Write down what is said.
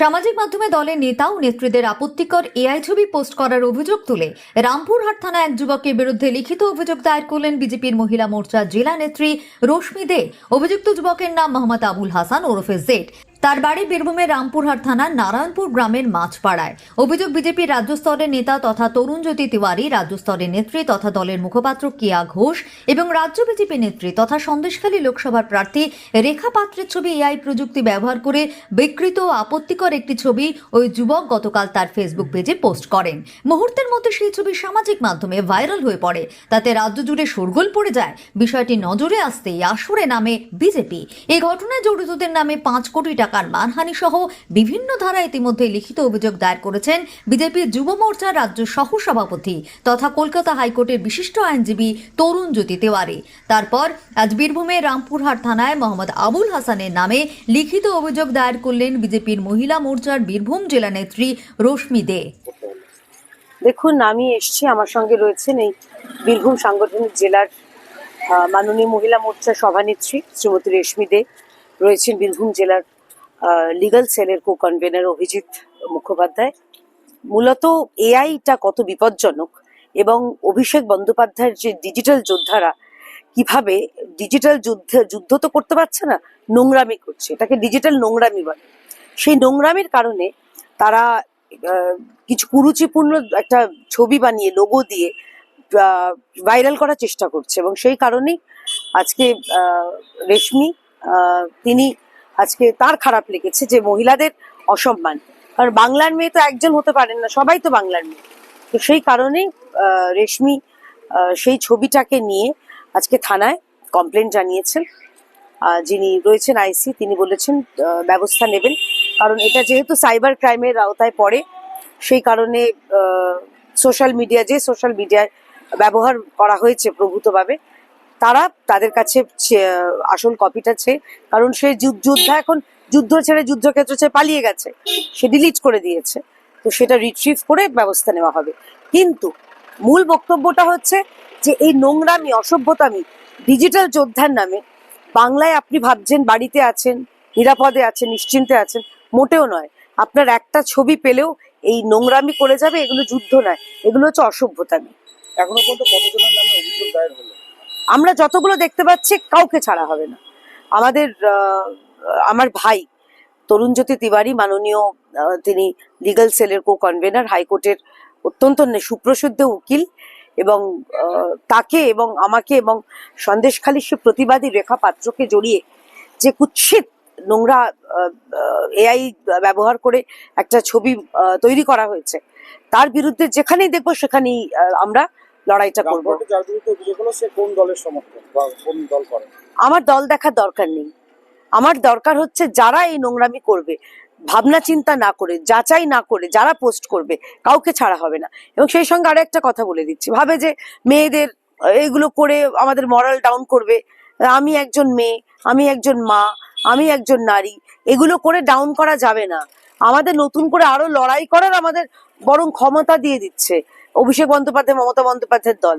সামাজিক মাধ্যমে দলের নেতা ও নেত্রীদের আপত্তিকর এআই ছবি পোস্ট করার অভিযোগ তুলে রামপুরহাট থানা এক যুবকের বিরুদ্ধে লিখিত অভিযোগ দায়ের করলেন বিজেপির মহিলা মোর্চার জেলা নেত্রী রশ্মি দে। অভিযুক্ত যুবকের নাম মোহাম্মদ আবুল হাসান ওরফে জেড। তার বাড়ি বীরভূমের রামপুরহাট থানার নারায়ণপুর গ্রামের মাছপাড়ায়। অভিযোগ বিজেপির রাজ্য স্তরের নেতা তথা তরুণ জ্যোতি তিওয়ারি, রাজ্য স্তরের নেত্রী তথা দলের মুখপাত্র কিয়া ঘোষ এবং রাজ্য বিজেপি নেত্রী তথা সন্দেশখালী লোকসভার প্রার্থী রেখা পাত্রের ছবি এআই প্রযুক্তি ব্যবহার করে বিকৃত ও আপত্তিকর একটি ছবি ওই যুবক গতকাল তার ফেসবুক পেজে পোস্ট করেন। মুহূর্তের মধ্যে সেই ছবি সামাজিক মাধ্যমে ভাইরাল হয়ে পড়ে। তাতে রাজ্য জুড়ে শোরগোল পড়ে যায়। বিষয়টি নজরে আসতেই আসরে নামে বিজেপি। এই ঘটনায় জড়িতদের নামে পাঁচ কোটি টাকার মানহানি সহ বিভিন্ন ধারায় ইতিমধ্যে লিখিত অভিযোগ দায়ের করেছেন বিজেপির যুব মোর্চার রাজ্য সহ সভাপতি তথা কলকাতা হাইকোর্টের বিশিষ্ট আইনজীবী তরুণ জ্যোতি তেওয়ারি। তারপর আজ বীরভূমে রামপুরহাট থানায় মোহাম্মদ আবুল হাসানের নামে লিখিত অভিযোগ দায়ের করলেন বিজেপির মহিলা মোর্চার বীরভূম জেলা নেত্রী রশ্মি দে। দেখুন, আমি এসছি, আমার সঙ্গে রয়েছেন এই বীরভূম সাংগঠনিক জেলার মাননীয় মহিলা মোর্চার সভানেত্রী শ্রীমতী রেশমি দে। রয়েছেন বীরভূম জেলার লিগাল সেলের কো কনভেনার অভিজিৎ মুখোপাধ্যায়। মূলত এআইটা কত বিপজ্জনক এবং অভিষেক বন্দ্যোপাধ্যায়ের যে ডিজিটাল যোদ্ধারা কীভাবে ডিজিটাল যুদ্ধ যুদ্ধ তো করতে পারছে না, নোংরামি করছে। এটাকে ডিজিটাল নোংরামি বলে। সেই নোংরামির কারণে তারা কিছু কুরুচিপূর্ণ একটা ছবি বানিয়ে লোগো দিয়ে ভাইরাল করার চেষ্টা করছে এবং সেই কারণেই আজকে রেশমি তিনি আজকে তার খারাপ লেগেছে যে মহিলাদের অসম্মান। কারণ বাংলার মেয়ে তো একজন হতে পারেন না সবাই তো বাংলার মেয়ে। তো সেই কারণেই আহ, রেশমি সেই ছবিটাকে নিয়ে আজকে থানায় কমপ্লেন জানিয়েছেন। যিনি রয়েছেন আইসি তিনি বলেছেন ব্যবস্থা নেবেন। কারণ এটা যেহেতু সাইবার ক্রাইমের আওতায় পড়ে সেই কারণে সোশ্যাল মিডিয়া যে সোশ্যাল মিডিয়ায় ব্যবহার করা হয়েছে প্রভূতভাবে তারা তাদের কাছে আসল কপিটা চেয়ে কারণ সে যোদ্ধা এখন যুদ্ধ ছেড়ে যুদ্ধক্ষেত্র ছেড়ে পালিয়ে গেছে। সে ডিলিট করে দিয়েছে। তো সেটা রিট্রিভ করে ব্যবস্থা নেওয়া হবে। কিন্তু মূল বক্তব্যটা হচ্ছে যে এই নোংরামি, অসভ্যতামি ডিজিটাল যোদ্ধার নামে বাংলায় আপনি ভাবছেন বাড়িতে আছেন, নিরাপদে আছেন, নিশ্চিন্তে আছেন, মোটেও নয়। আপনার একটা ছবি পেলেও এই নোংরামি করে যাবে, এগুলো যুদ্ধ নয়। এগুলো হচ্ছে অসভ্যতামি। এখনও পর্যন্ত কতজনের নামে অভিযোগ দায়ের হলো? আমরা যতগুলো দেখতে পাচ্ছি, কাউকে ছাড়া হবে না। আমাদের আমার ভাই, তরুণজ্যোতি তিওয়ারি, মাননীয় তিনি লিগাল সেলের কো কনভেনার হাইকোর্টের অত্যন্ত সুপ্রসিদ্ধ উকিল এবং তাকে এবং আমাকে এবং সন্দেশখালী সে প্রতিবাদী রেখা পাত্রকে জড়িয়ে যে কুৎসিত নোংরা এআই ব্যবহার করে একটা ছবি তৈরি করা হয়েছে, তার বিরুদ্ধে যেখানেই দেখব সেখানেই আমরা লড়াইটা করব। রামপুরহাটে যার বিরুদ্ধে অভিযোগ হলো সে কোন দলের সমর্থক বা কোন দল করে? আমার দল দেখার দরকার নেই। আমার দরকার হচ্ছে যারা এই নোংরামি করবে ভাবনা চিন্তা না করে যাচাই না করে যারা পোস্ট করবে কাউকে ছাড়া হবে না। এবং সেই সঙ্গে আরও একটা কথা বলে দিচ্ছি। ভাবে যে মেয়েদের এগুলো করে আমাদের মরাল ডাউন করবে। আমি একজন মেয়ে আমি একজন মা আমি একজন নারী এগুলো করে ডাউন করা যাবে না। আমাদের নতুন করে আরও লড়াই করার আমাদের বরং ক্ষমতা দিয়ে দিচ্ছে। অভিষেক বন্দ্যোপাধ্যায় মমতা বন্দ্যোপাধ্যায়ের দল।